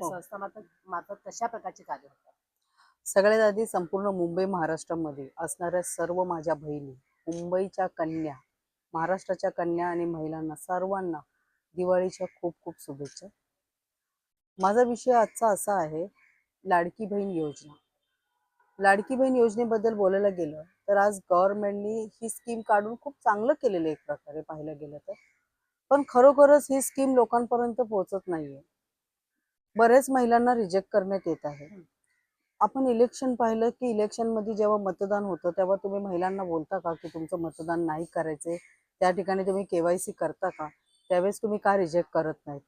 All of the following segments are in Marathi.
हो. तशा प्रकारचे कार्य होतात? सगळ्यात आधी संपूर्ण मुंबई महाराष्ट्रामध्ये असणाऱ्या सर्व माझ्या बहिणी मुंबईच्या कन्या महाराष्ट्राच्या कन्या आणि महिलांना सर्वांना दिवाळीच्या खूप खूप शुभेच्छा. माझा विषय आजचा असा आहे लाडकी बहीण योजना. लाडकी बहीण योजनेबद्दल बोलायला गेलं तर आज गव्हर्नमेंटनी ही स्कीम काढून खूप चांगलं केलेलं आहे एक प्रकारे पाहायला गेलं तर. पण खरोखरच ही स्कीम लोकांपर्यंत पोहोचत नाहीये. बऱ्याच महिलांना रिजेक्ट करण्यात येत आहे. आपण इलेक्शन पाहिलं की इलेक्शनमध्ये जेव्हा मतदान होतं तेव्हा तुम्ही महिलांना बोलता का की तुमचं मतदान नाही करायचे त्या ठिकाणी तुम्ही केवायसी करता का? त्यावेळेस तुम्ही का रिजेक्ट करत नाहीत?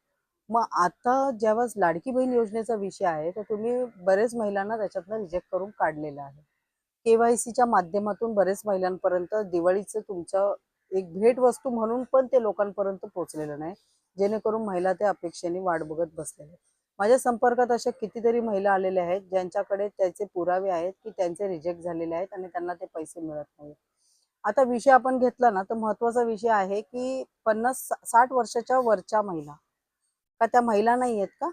मग आता जेव्हा लाडकी बहीण योजनेचा विषय आहे तर तुम्ही बरेच महिलांना त्याच्यातनं रिजेक्ट करून काढलेलं आहे. केवायसीच्या माध्यमातून बरेच महिलांपर्यंत दिवाळीचं तुमचं एक भेट वस्तू म्हणून पण ते लोकांपर्यंत पोहोचलेलं नाही. जेणेकरून महिला त्या अपेक्षेने वाट बघत बसलेल्या आहेत. माझ्या संपर्कात अशा कितीतरी महिला आलेल्या आहेत ज्यांच्याकडे त्याचे पुरावे आहेत की त्यांचे रिजेक्ट झालेले आहेत आणि त्यांना ते पैसे मिळत नाही आता विषय आपण घेतला ना तर महत्त्वाचा विषय आहे की पन्नास साठ वर्षाच्या वरच्या महिला का त्या महिला नाही आहेत का?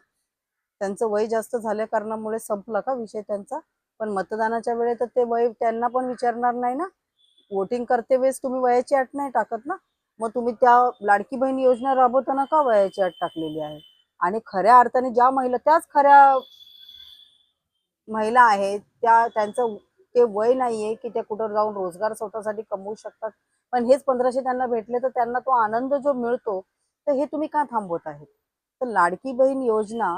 त्यांचं वय जास्त झाल्या कारणामुळे संपला का विषय त्यांचा? पण मतदानाच्या वेळेत तर ते वय त्यांना पण विचारणार नाही ना? वोटिंग करते वेळेस तुम्ही वयाची अट नाही टाकत ना? मग तुम्ही त्या लाडकी बहीण योजना राबवताना का वयाची अट टाकलेली आहे? आणि खऱ्या अर्थाने ज्या महिला त्याच खऱ्या महिला आहेत त्या त्यांचं ते वय नाहीये की त्या कुठं जाऊन रोजगार स्वतःसाठी कमवू शकतात. पण हेच पंधराशे त्यांना भेटले तर त्यांना तो आनंद जो मिळतो तर हे तुम्ही का थांबवत आहेत? तर लाडकी बहीण योजना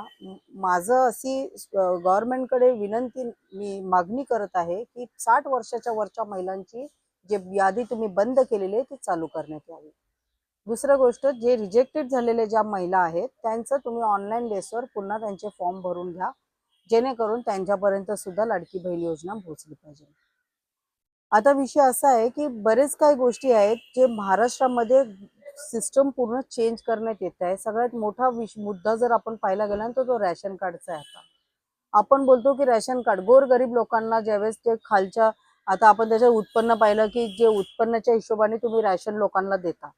माझं अशी गव्हर्नमेंटकडे विनंती मी मागणी करत आहे की साठ वर्षाच्या वरच्या महिलांची जे यादी तुम्ही बंद केलेली आहे ती चालू करण्यात यावी. दुसरं गोष्ट जे रिजेक्टेड झालेले ज्या महिला आहेत त्यांचं तुम्ही ऑनलाईन बेसवर पुन्हा त्यांचे फॉर्म भरून घ्या. जेणेकरून त्यांच्यापर्यंत सुद्धा लाडकी बहीण योजना पोहोचली पाहिजे. आता विषय असा आहे की बरेच काही गोष्टी आहेत जे महाराष्ट्रामध्ये सिस्टम पूर्ण चेंज करण्यात येत आहे. सगळ्यात मोठा विष मुद्दा जर आपण पाहायला गेला तर तो रॅशन कार्डचा आहे आता. आपण बोलतो की रॅशन कार्ड गोरगरीब लोकांना ज्यावेळेस ते खालच्या आता आपण त्याचं उत्पन्न पाहिलं की जे उत्पन्नाच्या हिशोबाने तुम्ही रॅशन लोकांना देता.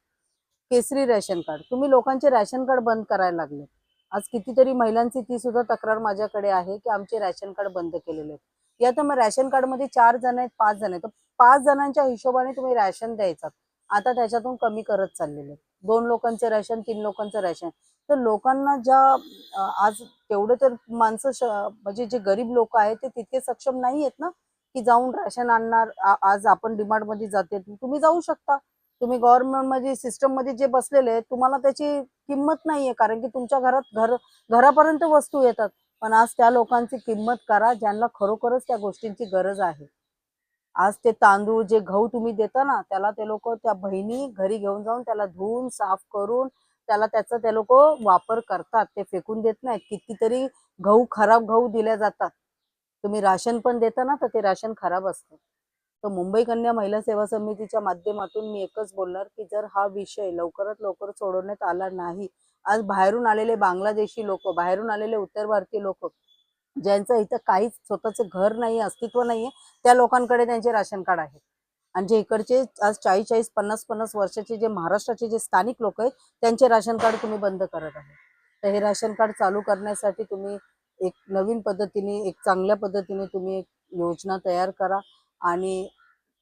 केसरी रॅशन कार्ड. तुम्ही लोकांचे रॅशन कार्ड बंद करायला लागले आज कितीतरी महिलांची ती सुद्धा तक्रार माझ्याकडे आहे की आमचे रॅशन कार्ड बंद केलेले आहेत. या तर मग रॅशन कार्डमध्ये चार जण आहेत पाच जण आहेत. तर पाच जणांच्या हिशोबाने तुम्ही रॅशन द्यायचा आता त्याच्यातून कमी करत चाललेले दोन लोकांचं रॅशन तीन लोकांचं रॅशन. तर लोकांना ज्या आज तेवढे तर माणसं म्हणजे जे गरीब लोक आहेत ते तितके सक्षम नाही आहेत ना की जाऊन रॅशन आणणार आज आपण डिमांडमध्ये जाते. तुम्ही जाऊ शकता. तुम्ही गव्हर्नमेंटमध्ये सिस्टममध्ये जे बसलेले तुम्हाला त्याची किंमत नाहीये. कारण की तुमच्या घरात घर घरापर्यंत वस्तू येतात. पण आज त्या लोकांची किंमत करा ज्यांना खरोखरच त्या गोष्टींची गरज आहे. आज ते तांदूळ जे गहू तुम्ही देता ना त्याला ते लोक त्या बहिणी घरी घेऊन जाऊन त्याला धुवून साफ करून त्याला त्याचा ते लोक वापर करतात. ते फेकून देत नाहीत. कितीतरी गहू खराब गहू दिल्या जातात. तुम्ही राशन पण देता ना तर ते राशन खराब असतं. तर मुंबई कन्या महिला सेवा समितीच्या माध्यमातून मी एकच बोलणार की जर हा विषय लवकरात लवकर सोडवण्यात आला नाही आज बाहेरून आलेले बांगलादेशी लोक बाहेरून आलेले उत्तर भारतीय लोक ज्यांचं इथं काहीच स्वतःचं घर नाही अस्तित्व नाहीये त्या लोकांकडे त्यांचे राशन कार्ड आहे. आणि जे इकडचे आज चाळीस चाळीस पन्नास पन्नास वर्षाचे जे महाराष्ट्राचे जे स्थानिक लोक आहेत त्यांचे राशन कार्ड तुम्ही बंद करत आहे. तर हे राशन कार्ड चालू करण्यासाठी तुम्ही एक नवीन पद्धतीने एक चांगल्या पद्धतीने तुम्ही एक योजना तयार करा. आणि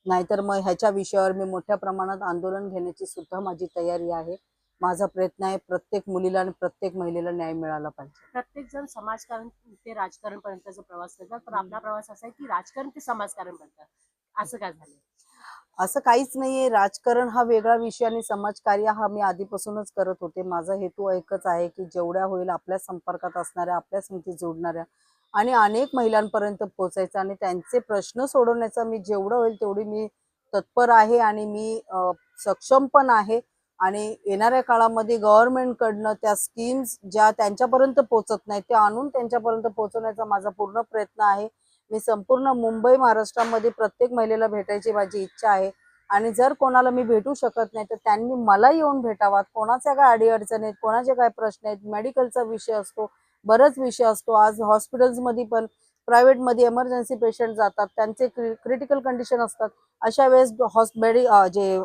नाहीतर मग ह्याच्या विषयावर मी मोठ्या प्रमाणात आंदोलन घेण्याची सुद्धा माझी तयारी आहे. माझा प्रयत्न आहे प्रत्येक मुलीला आणि प्रत्येक महिलेला न्याय मिळाला पाहिजे. प्रत्येक जण समाजकारण ते राजकारण पर्यंतचा प्रवास करतात पण आपला प्रवास असा आहे की राजकारण ते समाजकारण पर्यंत असं काय झालं असं काहीच नाहीये. राजकारण हा वेगळा विषय आणि समाजकार्य हा मी आधीपासूनच करत होते. माझा हेतू एकच आहे की जेवढ्या होईल आपल्या संपर्कात असणाऱ्या आपल्या समिती जोडणाऱ्या आणि अनेक महिलांपर्यंत पोहोचायचं आणि त्यांचे प्रश्न सोडवण्याचा मी जेवढं होईल तेवढी मी तत्पर आहे आणि मी सक्षम पण आहे. आणि येणाऱ्या काळामध्ये गव्हर्नमेंटकडनं त्या स्कीम्स ज्या त्यांच्यापर्यंत पोहोचत नाहीत त्या आणून त्यांच्यापर्यंत पोहोचवण्याचा माझा पूर्ण प्रयत्न आहे. मी संपूर्ण मुंबई महाराष्ट्रामध्ये प्रत्येक महिलेला भेटायची माझी इच्छा आहे. आणि जर कोणाला मी भेटू शकत नाही तर त्यांनी मला येऊन भेटावात. कोणाच्या काय अडीअडचणी आहेत कोणाचे काय प्रश्न आहेत मेडिकलचा विषय असतो बरेच विषय असतो. आज हॉस्पिटल्समध्ये पण प्रायव्हेटमध्ये एमर्जन्सी पेशंट जातात त्यांचे क्रिटिकल कंडिशन असतात. अशा वेळेस हॉस्पिटल जे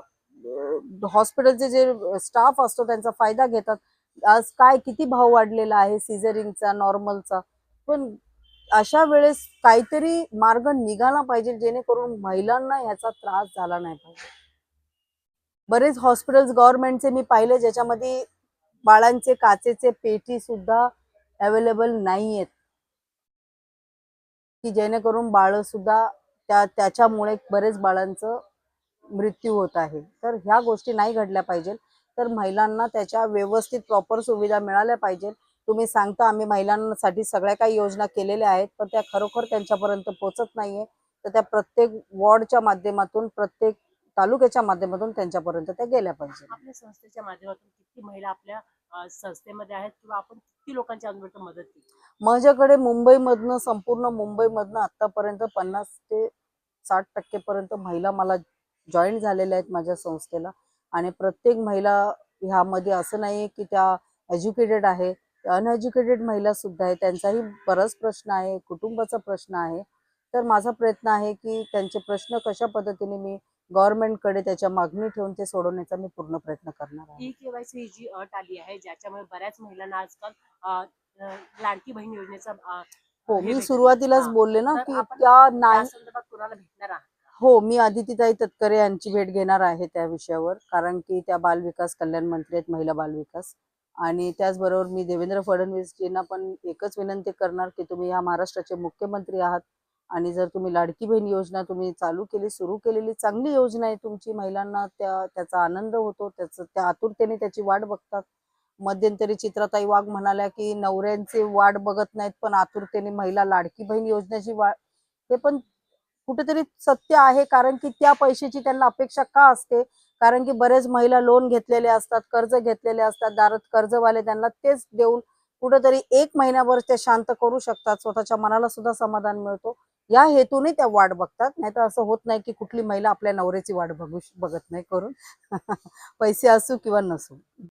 हॉस्पिटलचे जे स्टाफ असतो त्यांचा फायदा घेतात. आज काय किती भाव वाढलेला आहे सिझरिंगचा नॉर्मलचा पण अशा वेळेस काहीतरी मार्ग निघाला पाहिजे जेणेकरून महिलांना ह्याचा त्रास झाला नाही पाहिजे. बरेच हॉस्पिटल्स गव्हर्नमेंटचे मी पाहिले ज्याच्यामध्ये बाळांचे काचेचे पेटी सुद्धा अवेलेबल नाही आहेत की जेणेकरून बाळ सुद्धा त्या त्याच्यामुळे बरेच बाळांचं मृत्यू होत आहे. तर ह्या गोष्टी नाही घडल्या पाहिजेत तर महिलांना त्याच्या व्यवस्थित प्रॉपर सुविधा मिळाल्या पाहिजेत तुम्ही सांगता आम्ही महिलांसाठी सगळ्या काही योजना केलेल्या आहेत पण त्या खरोखर त्यांच्यापर्यंत पोहोचत नाहीये. तर त्या प्रत्येक वॉर्डच्या माध्यमातून प्रत्येक तालुक्याच्या माध्यमातून त्यांच्यापर्यंत त्या गेल्या पाहिजे. आपल्या संस्थेच्या माध्यमातून किती महिला आपल्या संस्थेमध्ये आहेत किंवा आपण किती लोकांची अजूनपर्यंत मदत केली? माझ्याकडे मुंबईमधनं संपूर्ण मुंबईमधनं आतापर्यंत पन्नास ते साठ टक्केपर्यंत महिला मला जॉईन झालेल्या आहेत माझ्या संस्थेला. आणि प्रत्येक महिला ह्यामध्ये असं नाही की त्या एज्युकेटेड आहे. अनएज्युकेटेड महिला सुद्धा आहे त्यांचाही बराच प्रश्न आहे. कुटुंबाचा प्रश्न आहे. तर माझा प्रयत्न आहे की त्यांचे प्रश्न कशा पद्धतीने मी गव्हर्नमेंटकडे त्याच्या मागणी ठेवून ते सोडवण्याचा मी पूर्ण प्रयत्न करणार आहे. ई केवायसी ही जी अट आली आहे ज्याच्यामुळे बऱ्याच महिलांना आजकाल लाडकी बहीण योजनेचा हो मी सुरुवातीलाच. बोलले ना की त्या नाही त्या संदर्भात कुणाला भेटणार आहात? हो मी आदितीताई तटकरे यांची भेट घेणार आहे त्या विषयावर कारण की त्या बालविकास कल्याण मंत्री आहेत महिला बालविकास. आणि त्याचबरोबर मी देवेंद्र फडणवीसजींना पण एकच विनंती करणार की तुम्ही या महाराष्ट्राचे मुख्यमंत्री आहात आणि जर तुम्ही लाडकी बहीण योजना तुम्ही चालू केली सुरू केलेली चांगली योजना आहे तुमची महिलांना त्या त्याचा आनंद होतो त्याचं त्या आतुरतेने त्याची वाट बघतात. मध्यंतरी चित्राताई वाघ म्हणाल्या की नवऱ्यांचे वाट बघत नाहीत पण आतुरतेने महिला लाडकी बहीण योजनेची वाट हे पण कुठेतरी सत्य आहे कारण की त्या पैशाची त्यांना अपेक्षा का असते? कारण की बरेच महिला लोन घेतलेले असतात कर्ज घेतलेले असतात दारात कर्जवाले त्यांना तेच देऊन कुठेतरी एक महिनाभर ते शांत करू शकतात. स्वतःच्या मनाला सुद्धा समाधान मिळतो. या हेतूने त्या वाट बघतात. नाही तर असं होत नाही की कुठली महिला आपल्या नवऱ्याची वाट बघू बघत नाही करून. पैसे असू किंवा नसू.